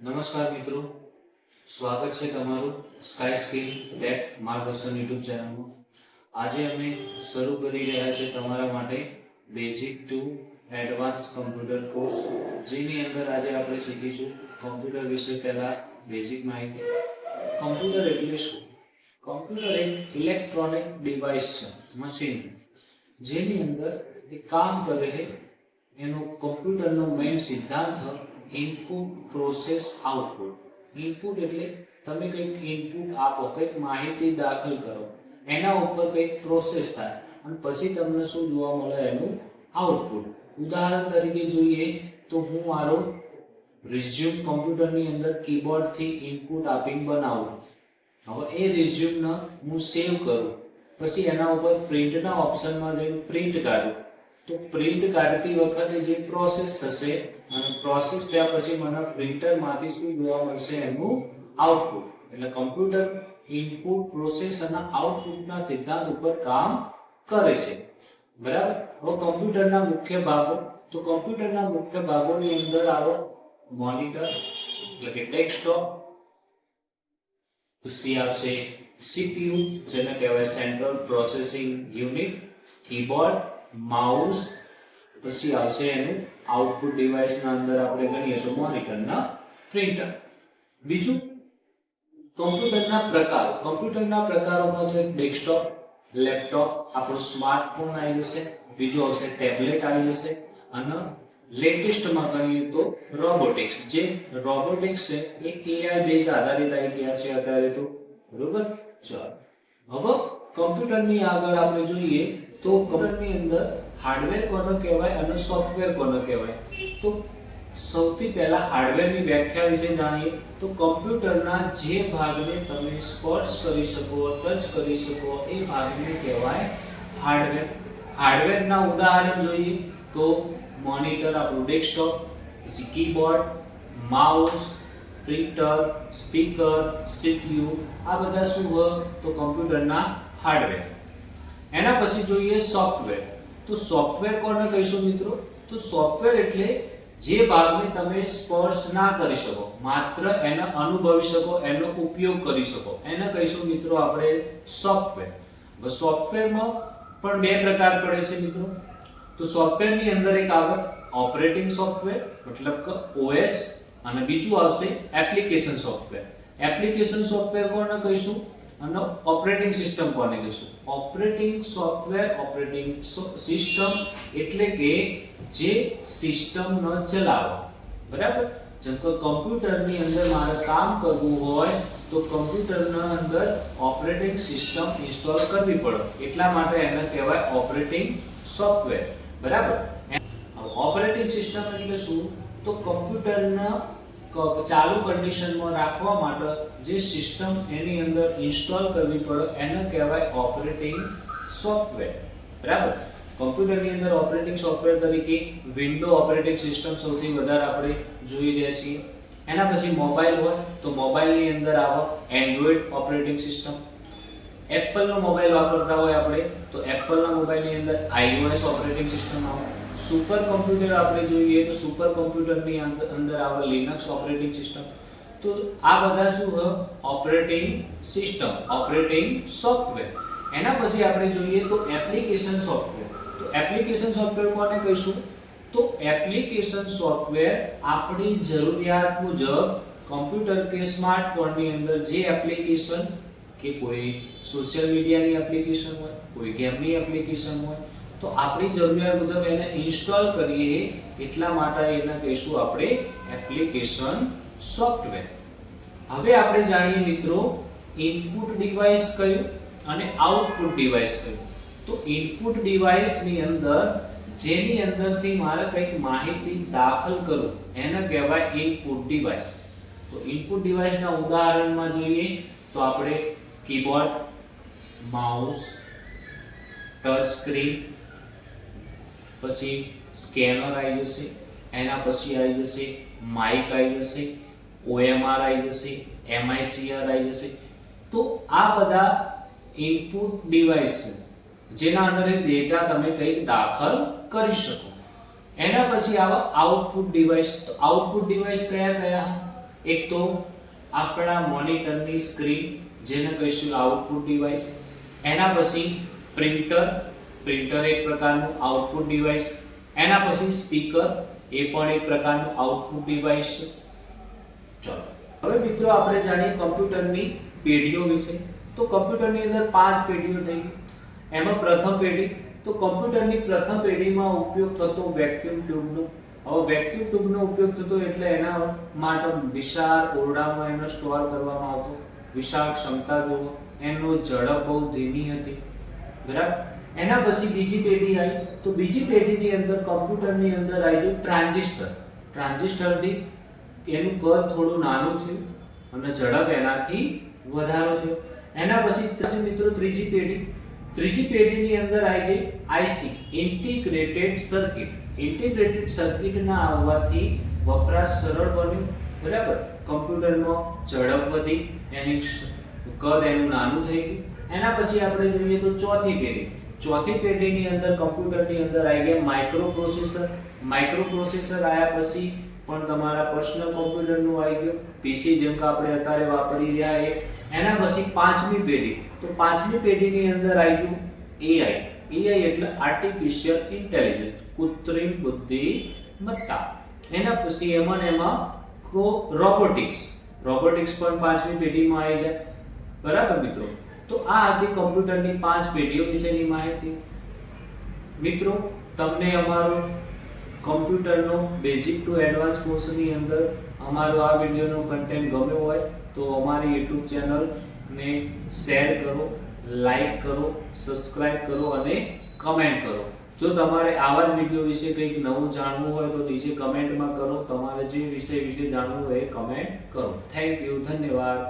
નમસ્કાર મિત્રો. સ્વાગત છે તમારું સ્કાય સ્કિલ ટેક માર્ગદર્શન યુટ્યુબ ચેનલમાં. આજે અમે શરૂ કરી રહ્યા છે તમારા માટે basic to advance computer course જેની અંદર આજે આપણે શીખીશું કમ્પ્યુટર વિશે પહેલાં બેઝિક માહિતી. કમ્પ્યુટર એટલે શું? કમ્પ્યુટર એક ઇલેક્ટ્રોનિક ડિવાઇસ છે મશીન જેની અંદર એ કામ કરે છે, એનો કમ્પ્યુટરનો મેઇન સિદ્ધાંત ઇનપુટ પ્રોસેસ આઉટપુટ ઇનપુટ એટલે તમે કંઈક ઇનપુટ આપો, કંઈક માહિતી દાખલ કરો, એના ઉપર કંઈક પ્રોસેસ થાય. અને પછી તમને શું જોવા મળે એનું આઉટપુટ ઉદાહરણ તરીકે જોઈએ તો હું મારો રિઝ્યુમ કમ્પ્યુટરની અંદર કીબોર્ડથી ઇનપુટ આપીને બનાવું. હવે એ રિઝ્યુમને હું સેવ કરું. પછી એના ઉપર પ્રિન્ટના ઓપ્શનમાં જઈને પ્રિન્ટ કાઢું. તો પ્રિન્ટ કાઢતી વખતે જે પ્રોસેસ થશે અને પ્રોસેસ થયા પછી મને પ્રિન્ટરમાંથી શું જોવા મળશે એનું આઉટપુટ એટલે કમ્પ્યુટર ઇનપુટ પ્રોસેસ અને આઉટપુટના સિદ્ધાંત ઉપર કામ કરે છે. બરાબર? હવે કમ્પ્યુટરના મુખ્ય ભાગો. તો કમ્પ્યુટરના મુખ્ય ભાગોની અંદર આવો મોનિટર એટલે કે ડેસ્કટોપ પછી આવશે સીપીયુ જેને કહેવાય central processing unit keyboard mouse પછી આવશે એનું આઉટપુટ ડિવાઇસના અંદર આપણે ગણીએ તો મોનિટરના પ્રિન્ટર બીજું કમ્પ્યુટરના પ્રકારો. કમ્પ્યુટરના પ્રકારોમાં તો એક ડેસ્કટોપ લેપટોપ આપણો સ્માર્ટફોન આવી જશે. બીજું આવશે ટેબ્લેટ આવી જશે. અને લેટેસ્ટમાં ગણીએ તો રોબોટિક્સ જે રોબોટિક્સ છે, એ એઆઈ બેઝ આધારિત આવી ગયા છે અત્યારે તો. બરોબર? ચાલો. હવે કમ્પ્યુટરની આગળ આપણે જોઈએ તો કમ્પ્યુટરની અંદર હાર્ડવેર કોનો કહેવાય અને સોફ્ટવેર કોનો કહેવાય? તો સૌથી પહેલા હાર્ડવેરની વ્યાખ્યા વિશે જાણીએ. તો કમ્પ્યુટરના જે ભાગને તમે સ્પર્શ કરી શકો, ટચ કરી શકો, એ ભાગને કહેવાય હાર્ડવેર હાર્ડવેરના ઉદાહરણ જોઈએ તો મોનિટર આપણું ડેસ્કટોપ પછી keyboard mouse printer speaker CPU આ બધા શું હોય? તો કમ્પ્યુટરના હાર્ડવેર એના પછી જોઈએ સોફ્ટવેર તો સોફ્ટવેર કોને કહીશું મિત્રો? તો સોફ્ટવેર એટલે જે ભાગને તમે સ્પર્શ ના કરી શકો, માત્ર એને અનુભવી શકો, એનો ઉપયોગ કરી શકો. એને કહીશું મિત્રો આપણે સોફ્ટવેર સોફ્ટવેરમાં પણ બે પ્રકાર પડે છે મિત્રો. તો સોફ્ટવેરની અંદર એક આવે ઓપરેટિંગ સોફ્ટવેર મતલબ કે ઓએસ અને બીજું આવશે એપ્લિકેશન સોફ્ટવેર એપ્લિકેશન સોફ્ટવેર કોને કહીશું? અને ઓપરેટિંગ સિસ્ટમ કોને કહીશું? ઓપરેટિંગ સોફ્ટવેર ઓપરેટિંગ સિસ્ટમ એટલે કે જે સિસ્ટમનો ચલાવો. બરાબર? જેમ કે કમ્પ્યુટરની અંદર મારે કામ કરવું હોય, તો કમ્પ્યુટરના અંદર ઓપરેટિંગ સિસ્ટમ ઇન્સ્ટોલ કરવી પડે. એટલા માટે એને કહેવાય ઓપરેટિંગ સોફ્ટવેર બરાબર? ઓપરેટિંગ સિસ્ટમ એટલે શું? તો કમ્પ્યુટરના ચાલુ કન્ડિશનમાં રાખવા માટે જે સિસ્ટમ એની અંદર ઇન્સ્ટોલ કરવી પડે, એને કહેવાય ઓપરેટિંગ સોફ્ટવેર બરાબર? કમ્પ્યુટરની અંદર ઓપરેટિંગ સોફ્ટવેર તરીકે વિન્ડો ઓપરેટિંગ સિસ્ટમ સૌથી વધારે આપણે જોઈ રહ્યા છીએ. એના પછી મોબાઈલ હોય, તો મોબાઈલની અંદર આવો એન્ડ્રોઈડ ઓપરેટિંગ સિસ્ટમ એપલનો મોબાઈલ વાપરતા હોય આપણે, તો એપલના મોબાઈલની અંદર આઈઓએસ ઓપરેટિંગ સિસ્ટમ આવે. સુપર કોમ્પ્યુટર આપણે જોઈએ તો સુપર કમ્પ્યુટરની અંદર આવે લિનક્સ ઓપરેટિંગ સિસ્ટમ તો આ બધા શું હોય ઓપરેટિંગ સિસ્ટમ ઓપરેટિંગ સોફ્ટવેર એના પછી આપણે જોઈએ તો એપ્લિકેશન સોફ્ટવેર તો એપ્લિકેશન સોફ્ટવેર કોને કહીશું? તો એપ્લિકેશન સોફ્ટવેર આપણી જરૂરિયાત મુજબ કમ્પ્યુટર કે સ્માર્ટફોનની અંદર જે એપ્લિકેશન કે કોઈ સોશિયલ મીડિયાની એપ્લિકેશન હોય, કોઈ ગેમની એપ્લિકેશન હોય તો આપણી જરૂરિયાત મુજબ એને ઇન્સ્ટોલ કરીએ એટલા માટે એને કહીશું આપણે એપ્લિકેશન સોફ્ટવેર. હવે આપણે જાણીએ મિત્રો, ઇનપુટ ડિવાઇસ કયું અને આઉટપુટ ડિવાઇસ કયું? તો ઇનપુટ ડિવાઇસની અંદર, જેની અંદરથી મારે કંઈક માહિતી દાખલ કરું, એને કહેવાય ઇનપુટ ડિવાઇસ. તો ઇનપુટ ડિવાઇસના ઉદાહરણમાં જોઈએ તો આપણે કીબોર્ડ, માઉસ, ટચ સ્ક્રીન પછી સ્કેનર આવી જશે, એના પછી આવી જશે માઇક આવી જશે ઓએમઆર આવી જશે એમઆઈસીઆર આવી જશે. તો આ બધા ઇનપુટ ડિવાઇસ છે, જેના અંદર ડેટા તમે કંઈક દાખલ કરી શકો. એના પછી આવા આઉટપુટ ડિવાઇસ તો આઉટપુટ ડિવાઇસ કયા કયા? એક તો આપણા મોનિટરની સ્ક્રીન જેને કહીશું આઉટપુટ ડિવાઇસ એના પછી પ્રિન્ટર પ્રિન્ટર એક પ્રકારનું આઉટપુટ ડિવાઇસ, એના પછી સ્પીકર એ પણ એક પ્રકારનું આઉટપુટ ડિવાઇસ છે. ચલો. હવે મિત્રો આપણે જાણીએ કમ્પ્યુટરની પેઢીઓ વિશે. તો કમ્પ્યુટરની અંદર પાંચ પેઢીઓ થઈ ગઈ. એમાં પ્રથમ પેઢી, તો કમ્પ્યુટરની પ્રથમ પેઢીમાં ઉપયોગ થતો વેક્યુમ ટ્યુબનો હવે વેક્યુમ ટ્યુબનો ઉપયોગ થતો એટલે એના માટે વિશાળ ઓરડામાં એનો સ્ટોર કરવામાં આવતો. વિશાળ ક્ષમતા જોવો. એનો ઝડપ બહુ ધીમી હતી. બરાબર? એના પછી બીજી પેઢી આવી તો બીજી પેઢીની અંદર કમ્પ્યુટરની અંદર આવી ગયું ટ્રાન્ઝિસ્ટર. ટ્રાન્ઝિસ્ટરથી એનું કદ થોડું નાનું થયું અને ઝડપ એનાથી વધારો થયો. એના પછી મિત્રો, ત્રીજી પેઢી. ત્રીજી પેઢીની અંદર આવી ગઈ આઈસી ઇન્ટિગ્રેટેડ સર્કિટ. ઇન્ટિગ્રેટેડ સર્કિટના આવવાથી વપરાશ સરળ બન્યું, બરાબર? કમ્પ્યુટરનો ઝડપ વધી, એની કદ એનું નાનું થઈ ગયું. એના પછી આપણે જોઈએ તો ચોથી પેઢી. ચોથી પેઢીની અંદર કમ્પ્યુટરની અંદર આવી ગયા માઇક્રો પ્રોસેસર માઇક્રો પ્રોસેસર આવ્યા પછી પણ તમારા પર્સનલ કમ્પ્યુટરનું આવી ગયું. પીસી જેમ કે આપણે અત્યારે વાપરી રહ્યા એ. એના પછી પાંચમી પેઢી. તો પાંચમી પેઢીની અંદર આવી ગયું એઆઈ એઆઈ એટલે આર્ટિફિશિયલ ઇન્ટેલિજન્સ કૃત્રિમ બુદ્ધિમત્તા. એના પછી એમાં એમાં રોબોટિક્સ રોબોટિક્સ પણ પાંચમી પેઢીમાં આવી જાય. બરાબર મિત્રો? તો આ હતી કમ્પ્યુટરની પાંચ પેઢીઓ વિશેની માહિતી. મિત્રો, તમને અમારો કમ્પ્યુટરનો બેઝિક ટુ એડવાન્સ કોર્સની અંદર અમારો આ વિડીયોનો કન્ટેન્ટ ગમ્યો હોય તો અમારી યુટ્યુબ ચેનલને શેર કરો લાઈક કરો સબસ્ક્રાઇબ કરો અને કમેન્ટ કરો. જો તમારે આવા જ વીડિયો વિશે કંઈક નવું જાણવું હોય તો નીચે કમેન્ટમાં કરો. તમારે જે વિષય વિશે જાણવું હોય એ કમેન્ટ કરો. થેન્ક યુ ધન્યવાદ.